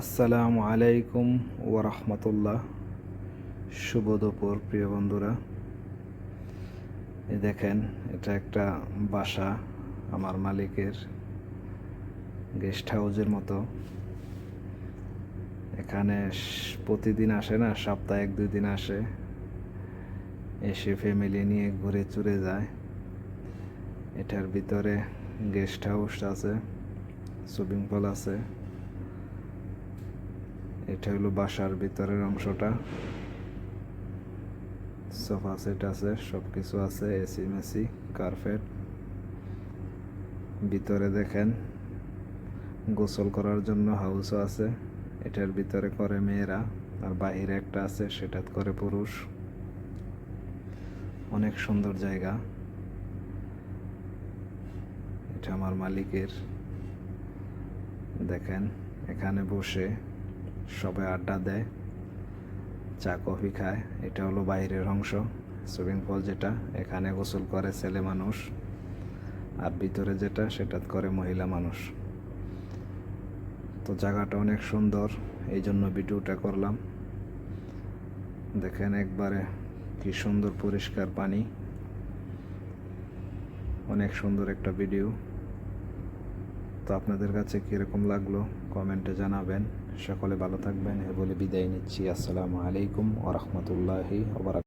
আসসালামু আলাইকুম ওরহমতুল্লাহ শুভ দুপুর, প্রিয় বন্ধুরা। এই দেখেন, এটা একটা বাসা আমার মালিকের গেস্ট হাউসের মতো। এখানে প্রতিদিন আসে না, সপ্তাহে এক দুই দিন আসে। এসে ফ্যামিলি নিয়ে ঘুরে চুরে যায়। এটার ভিতরে গেস্ট হাউস আছে সুইমিং পুল আছে। এটা হলো বাসার ভিতরের অংশটা। সোফা সেট আছে সব কিছু আছে এসি মেসি কার্পেট। ভিতরে দেখেন, গোসল করার জন্য হাউসও আছে। এটার ভিতরে করে মেয়েরা, আর বাহিরে একটা আছে, সেটা করে পুরুষ। অনেক সুন্দর জায়গা। এটা আমার মালিকের। দেখেন, এখানে বসে সবাই আড্ডা দেয়, চা, কফি খায়। এটা হলো বাইরের অংশ, সুইমিং পুল যেটা, এখানে গোসল করে ছেলে মানুষ, আর ভিতরে যেটা, সেটা করে মহিলা মানুষ। তো জায়গাটা অনেক সুন্দর, এই জন্য ভিডিওটা করলাম। দেখেন একবারে কি সুন্দর পরিষ্কার পানি। অনেক সুন্দর একটা ভিডিও। তো আপনাদের কাছে কীরকম লাগল? কমেন্টে জানাবেন। সকলে ভালো থাকবেন। এ বলে বিদায় নিচ্ছি। আসসালামু আলাইকুম ওরহমতুল্লাহি ওবরাক